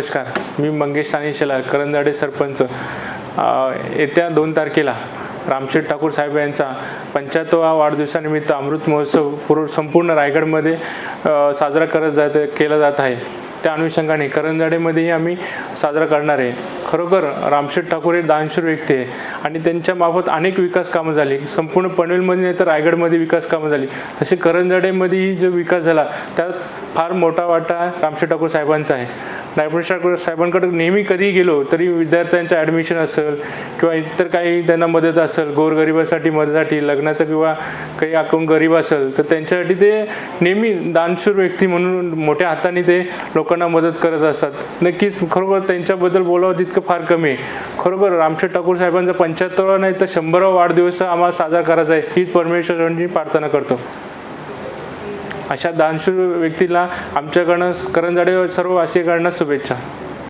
नमस्कार. मी मंगेश साने शेलार करंजाडे सरपंच. येत्या दोन तारखेला रामशेठ ठाकूर साहेब यांचा पंच्याहत्तवा वाढदिवसानिमित्त अमृत महोत्सव पूर्ण संपूर्ण रायगडमध्ये साजरा करत जात केला जात आहे. त्या अनुषंगाने करंजाडेमध्येही आम्ही साजरा करणार आहे. खरोखर रामशेठ ठाकूर हे दानशूर व्यक्ती आहे आणि त्यांच्या मार्फत अनेक विकास कामं झाली. संपूर्ण पनवेलमध्ये नाही तर रायगडमध्ये विकास कामं झाली. तसे करंजाडेमध्येही जो विकास झाला त्यात फार मोठा वाटा रामशेठ ठाकूर साहेबांचा आहे. रामशेठ साहेबांकडे नेहमी कधी गेलो तरी विद्यार्थ्यांचं ॲडमिशन असेल किंवा इतर काही त्यांना मदत असेल गोरगरिबासाठी मदतीसाठी लग्नाचं किंवा काही अकाउंट गरीब असेल तर त्यांच्यासाठी ते नेहमी दानशूर व्यक्ती म्हणून मोठ्या हाताने ते लोकांना मदत करत असतात. नक्कीच खरोखर त्यांच्याबद्दल बोलावं तितकं फार कमी. आहे खरोखर रामशेठ ठाकूर साहेबांचा पंच्याहत्तरावा नाही तर शंभरावा वाढदिवस आम्हाला साजरा करायचा आहे हीच परमेश्वरांची प्रार्थना करतो. अशा दानशूर व्यक्तीला आमच्याकडनं करंजाडे सर्व वासियांकडनं शुभेच्छा.